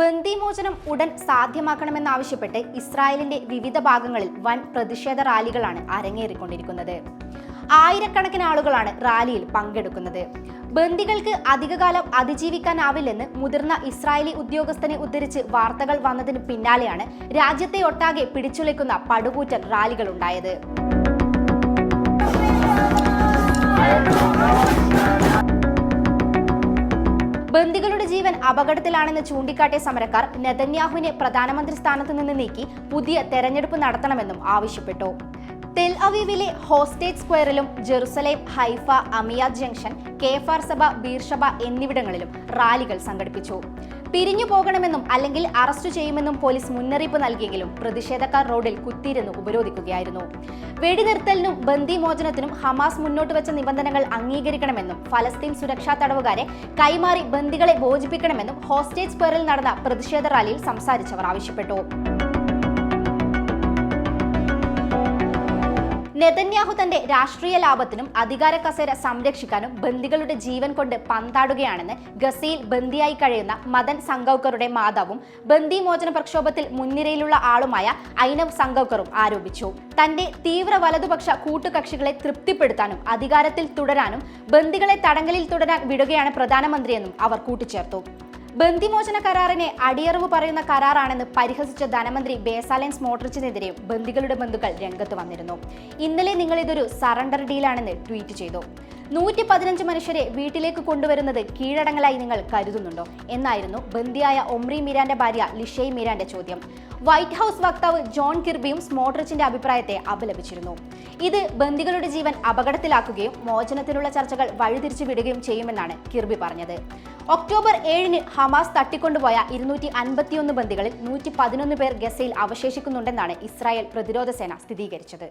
ബന്ദിമോചനം ഉടൻ സാധ്യമാക്കണമെന്നാവശ്യപ്പെട്ട് ഇസ്രായേലിന്റെ വിവിധ ഭാഗങ്ങളിൽ വൻ പ്രതിഷേധ റാലികളാണ് അരങ്ങേറിക്കൊണ്ടിരിക്കുന്നത്. ആയിരക്കണക്കിന് ആളുകളാണ് റാലിയിൽ പങ്കെടുക്കുന്നത്. ബന്ദികൾക്ക് അധികകാലം അതിജീവിക്കാനാവില്ലെന്ന് മുതിർന്ന ഇസ്രായേലി ഉദ്യോഗസ്ഥനെ ഉദ്ധരിച്ച് വാർത്തകൾ വന്നതിന് പിന്നാലെയാണ് രാജ്യത്തെ ഒട്ടാകെ പിടിച്ചുലയ്ക്കുന്ന പടുകൂറ്റൻ റാലികളുണ്ടായത്. ബന്ദികളുടെ അപകടത്തിലാണെന്ന് ചൂണ്ടിക്കാട്ടിയ സമരക്കാർ നെതന്യാഹുവിനെ പ്രധാനമന്ത്രി സ്ഥാനത്ത് നിന്ന് നീക്കി പുതിയ തെരഞ്ഞെടുപ്പ് നടത്തണമെന്നും ആവശ്യപ്പെട്ടു. തെൽ അവീവിലെ hostage സ്ക്വയറിലും Jerusalem Haifa Amiad junction Kfar Saba Beersheba എന്നിവിടങ്ങളിലും റാലികൾ സംഘടിപ്പിച്ചു. പിരിഞ്ഞു പോകണമെന്നും അല്ലെങ്കിൽ അറസ്റ്റ് ചെയ്യുമെന്നും പോലീസ് മുന്നറിയിപ്പ് നൽകിയെങ്കിലും പ്രതിഷേധക്കാർ റോഡിൽ കുത്തിയിരുന്ന് ഉപരോധിക്കുകയായിരുന്നു. വെടിനിർത്തലിനും ബന്ദിമോചനത്തിനും ഹമാസ് മുന്നോട്ട് വെച്ച നിബന്ധനകൾ അംഗീകരിക്കണമെന്നും ഫലസ്തീൻ സുരക്ഷാ തടവുകാരെ കൈമാറി ബന്ദികളെ മോചിപ്പിക്കണമെന്നും ഹോസ്റ്റേജ് പേറിൽ നടന്ന പ്രതിഷേധ റാലിയിൽ സംസാരിച്ചവർ ആവശ്യപ്പെട്ടു. നെതന്യാഹു തന്റെ രാഷ്ട്രീയ ലാഭത്തിനും അധികാര കസേര സംരക്ഷിക്കാനും ബന്ദികളുടെ ജീവൻ കൊണ്ട് പന്താടുകയാണെന്ന് ഗസയിൽ ബന്ദിയായി കഴിയുന്ന മദൻ സംഗൗക്കറുടെ മാതാവും ബന്ദി മോചന പ്രക്ഷോഭത്തിൽ മുൻനിരയിലുള്ള ആളുമായ ഐനവ് സംഗൗക്കറും ആരോപിച്ചു. തന്റെ തീവ്ര വലതുപക്ഷ കൂട്ടുകക്ഷികളെ തൃപ്തിപ്പെടുത്താനും അധികാരത്തിൽ തുടരാനും ബന്ദികളെ തടങ്കലിൽ തുടരാൻ വിടുകയാണ് പ്രധാനമന്ത്രിയെന്നും അവർ കൂട്ടിച്ചേർത്തു. ബന്ദിമോചന കരാറിനെ അടിയറവ് പറയുന്ന കരാറാണെന്ന് പരിഹസിച്ച ധനമന്ത്രി ബേസാലൻ സ്മോട്രിച്ചിനെതിരെയും ബന്ദികളുടെ ബന്ധുക്കൾ രംഗത്ത് വന്നിരുന്നു. ഇന്നലെ നിങ്ങൾ ഇതൊരു സറണ്ടർ ഡീലാണെന്ന് ട്വീറ്റ് ചെയ്തു. നൂറ്റി പതിനഞ്ച് മനുഷ്യരെ വീട്ടിലേക്ക് കൊണ്ടുവരുന്നത് കീഴടങ്ങലായി നിങ്ങൾ കരുതുന്നുണ്ടോ? എന്നായിരുന്നു ബന്ദിയായ ഒമ്രി മീരാന്റെ ഭാര്യ ലിഷയ് മീരാന്റെ ചോദ്യം. വൈറ്റ് ഹൗസ് വക്താവ് ജോൺ കിർബിയും സ്മോട്രിച്ചിന്റെ അഭിപ്രായത്തെ അപലപിച്ചിരുന്നു. ഇത് ബന്ദികളുടെ ജീവൻ അപകടത്തിലാക്കുകയും മോചനത്തിനുള്ള ചർച്ചകൾ വഴിതിരിച്ചു വിടുകയും ചെയ്യുമെന്നാണ് കിർബി പറഞ്ഞത്. ഒക്ടോബർ ഏഴിന് ഹമാസ് തട്ടിക്കൊണ്ടുപോയ ഇരുന്നൂറ്റി അൻപത്തിയൊന്ന് ബന്ദികളിൽ നൂറ്റി പതിനൊന്ന് പേർ ഗസയിൽ അവശേഷിക്കുന്നുണ്ടെന്നാണ് ഇസ്രായേൽ പ്രതിരോധ സേന സ്ഥിരീകരിച്ചത്.